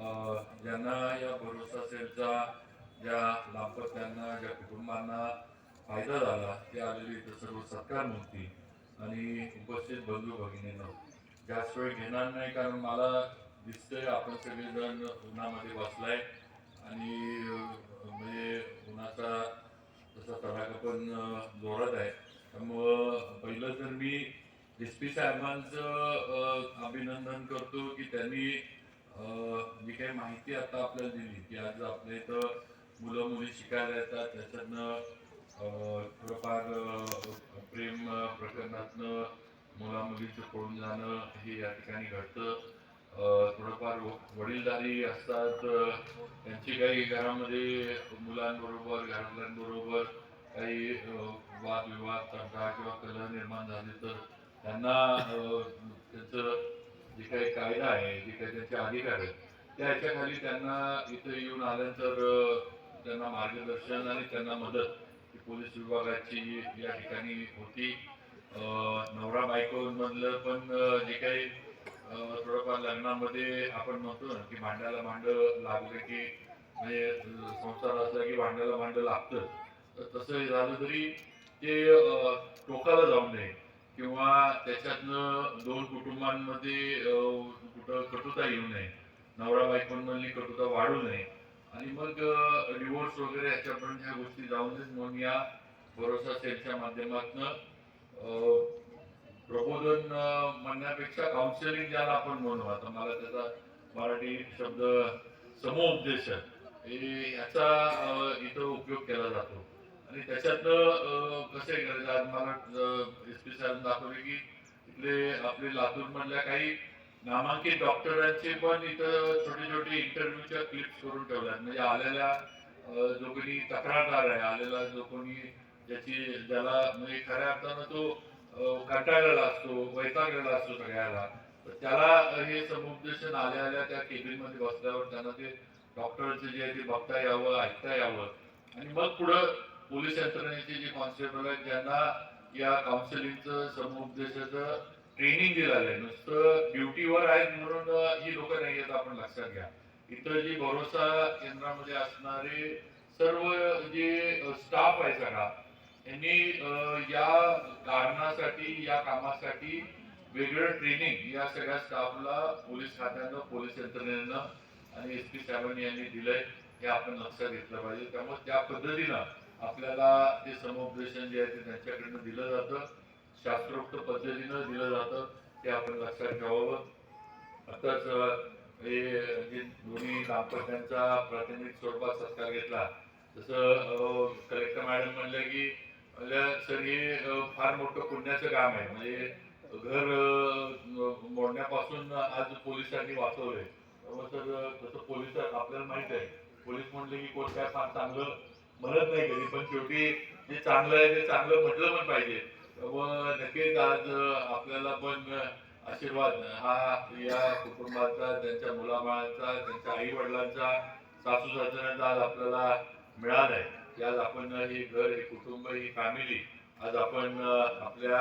ज्यांना या भरोसा सेलचा ज्या दाम्पत्यांना ज्या कुटुंबांना फायदा झाला ते आलेले इथं सर्व सत्कार नव्हती आणि उपस्थित बंधू भगिनींनो जास्त वेळ घेणार नाही कारण मला दिसतंय आपण सगळेजण उन्हामध्ये बसलाय आणि म्हणजे उन्हाचा तसा तडाखा पण अ, जोरात आहे. त्यामुळं पहिलं तर मी एस पी साहेबांचं अभिनंदन करतो की त्यांनी जी काही माहिती आता आपल्याला दिली की आज आपल्या इथं मुलं मुली शिकायला येतात. त्याच्यातनं थोडंफार प्रेम प्रकरणातनं मुला मुलीचं पळून जाणं हे या ठिकाणी घडतं. थोडंफार वडीलदारी वडीलधारी असतात. त्यांची काही घरामध्ये मुलांबरोबर घरातल्यांबरोबर काही वादविवाद तंटा किंवा कलह निर्माण झाले तर त्यांना त्याचं जे काही कायदा आहे जे काही त्यांचे अधिकार आहेत त्या ह्याच्याखाली त्यांना इथं येऊन आल्यानंतर त्यांना मार्गदर्शन आणि त्यांना मदत पोलीस विभागाची या ठिकाणी होती. नवरा बायकोमधलं पण जे काही थोडंफार लग्नामध्ये आपण म्हणतो ना की भांड्याला भांड लागलं की म्हणजे संसार असला की भांड्याला भांड लागतं. तर तसं झालं तरी ते टोकाला जाऊ नये. किंवा त्याच्यातनं दोन कुटुंबांमध्ये कुठं कटुता येऊ नये. नवरा बायकोंमधली कटुता वाढू नये. आणि मग डिवोर्स वगैरे ह्याच्यापर्यंत ह्या गोष्टी जाऊनच म्हणून या भरोसा सेलच्या माध्यमातून प्रबोधन म्हणण्यापेक्षा काउन्सिलिंग ज्याला आपण म्हणू. आता मला त्याचा मराठी शब्द समोपदेशन हे याचा इथं उपयोग केला जातो. आणि त्याच्यातनं कसे कसं आहे करायचं आज मला एस पी साहेब दाखवले की इथले आपले लातूर मधल्या काही नामांकित डॉक्टरांचे पण इथं छोटे छोटे इंटरव्ह्यूच्या क्लिप्स करून ठेवल्यात. म्हणजे आलेल्या जो कोणी तक्रारदार आहे आलेला जो कोणी ज्याची ज्याला म्हणजे खऱ्या अर्थानं तो कंटाळलेला असतो वैतागलेला असतो सगळ्याला त्याला हे समुपदेशन आल्या आल्या त्या केबिनमध्ये बसल्यावर त्यांना ते डॉक्टरचे जे आहे ते बघता यावं ऐकता यावं. आणि मग पुढं पोलीस यंत्रणेचे जे कॉन्स्टेबल आहेत ज्यांना या काउन्सिलिंगचं समुपदेशाचं ट्रेनिंग दिलं आहे. नुसतं ड्युटीवर आहेत म्हणून ही लोक नाही आहेत आपण लक्षात घ्या. इथं जी भरोसा केंद्रामध्ये असणारे सर्व जे स्टाफ आहे सगळा यांनी या कारणासाठी या कामासाठी वेगळं ट्रेनिंग या सगळ्या स्टाफला पोलीस खात्यानं पोलीस यंत्रणेनं आणि एस पी साहेबांनी यांनी दिलंय हे आपण लक्षात घेतलं पाहिजे. त्यामुळे त्या पद्धतीनं आपल्याला ते समुपदेशन जे आहे ते त्यांच्याकडनं दिलं जातं. शास्त्रोक्त पद्धतीनं दिलं जातं. ते आपण लक्षात ठेवावं आताच हे जे दोन्ही दाम्पत्यांचा प्राथमिक स्वरूपात सत्कार घेतला. जसं कलेक्टर मॅडम म्हणल्या की म्हणल्या सर हे फार मोठं पुण्याचं काम आहे. म्हणजे घर मोडण्यापासून आज पोलिसांनी वाचवलंय. त्यामुळे सर तसं पोलीस आपल्याला माहीत आहे. पोलीस म्हणले की कोण काय फार चांगलं म्हणत नाही कधी पण शेवटी जे चांगलं आहे ते चांगलं म्हटलं पण पाहिजे. व नक्कीच आज आपल्याला पण आशीर्वाद. हा या कुटुंबाचा त्यांच्या मुलाबाळांचा त्यांच्या आई वडिलांचा सासू सासऱ्यांचा आज आपल्याला मिळालाय. की आज आपण हे घर हे कुटुंब ही फॅमिली आज आपण आपल्या